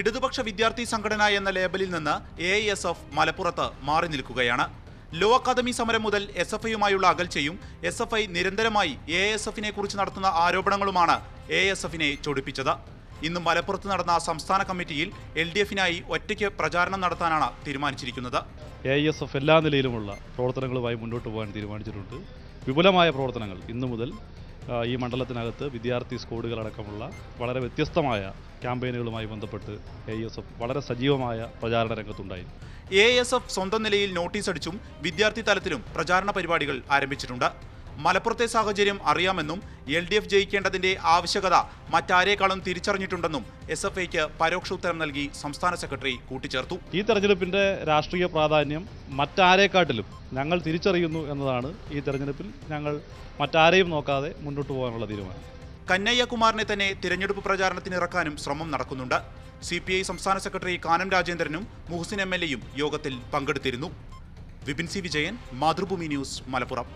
ഇടതുപക്ഷ വിദ്യാർത്ഥി സംഘടന എന്ന ലേബലിൽ നിന്ന് എ എസ് എഫ് മലപ്പുറത്ത് മാറി നിൽക്കുകയാണ്. ലോ അക്കാദമി സമരം മുതൽ എസ് എഫ് ഐയുമായുള്ള അകൽച്ചയും എസ് എഫ് ഐ നിരന്തരമായി എ എസ് എഫിനെ കുറിച്ച് നടത്തുന്ന ആരോപണങ്ങളുമാണ് എ എസ് എഫിനെ ചൊടിപ്പിച്ചത്. ഇന്ന് മലപ്പുറത്ത് നടന്ന സംസ്ഥാന കമ്മിറ്റിയിൽ എൽ ഡി എഫിനായി ഒറ്റയ്ക്ക് പ്രചാരണം നടത്താനാണ് തീരുമാനിച്ചിരിക്കുന്നത്. എ എസ് എഫ് എല്ലാ നിലയിലുമുള്ള പ്രവർത്തനങ്ങളുമായി മുന്നോട്ട് പോകാൻ തീരുമാനിച്ചിട്ടുണ്ട്. വിപുലമായ പ്രവർത്തനങ്ങൾ ഇന്നു മുതൽ ഈ മണ്ഡലത്തിനകത്ത് വിദ്യാർത്ഥി സ്കൂളുകളടക്കമുള്ള വളരെ വ്യത്യസ്തമായ ക്യാമ്പയിനുകളുമായി ബന്ധപ്പെട്ട് എ എസ് എഫ് വളരെ സജീവമായ പ്രചാരണ രംഗത്തുണ്ടായിരുന്നു എ എസ് എഫ് സ്വന്തം നിലയിൽ നോട്ടീസ് അടിച്ചും വിദ്യാർത്ഥി തലത്തിലും പ്രചാരണ പരിപാടികൾ ആരംഭിച്ചിട്ടുണ്ട്. മലപ്പുറത്തെ സാഹചര്യം അറിയാമെന്നും എൽ ഡി എഫ് ജയിക്കേണ്ടതിന്റെ ആവശ്യകത മറ്റാരേക്കാളും തിരിച്ചറിഞ്ഞിട്ടുണ്ടെന്നും എസ് എഫ് ഐക്ക് പരോക്ഷ ഉത്തരം നൽകി സംസ്ഥാന സെക്രട്ടറി കൂട്ടിച്ചേർത്തു. ഈ തെരഞ്ഞെടുപ്പിന്റെ രാഷ്ട്രീയ പ്രാധാന്യം മറ്റാരേക്കാട്ടിലും ഞങ്ങൾ തിരിച്ചറിയുന്നു എന്നതാണ് ഈ തെരഞ്ഞെടുപ്പിൽ ഞങ്ങൾ മറ്റാരെയും നോക്കാതെ മുന്നോട്ട് പോകാനുള്ള തീരുമാനം. കന്നയ്യകുമാറിനെ തന്നെ തിരഞ്ഞെടുപ്പ് പ്രചാരണത്തിന് ഇറക്കാനും ശ്രമം നടക്കുന്നുണ്ട്. സി പി ഐ സംസ്ഥാന സെക്രട്ടറി കാനം രാജേന്ദ്രനും മുഹസിൻ എം എൽ എയും യോഗത്തിൽ പങ്കെടുത്തിരുന്നു. Vipin C Vijayan Mathrubhumi news Malappuram.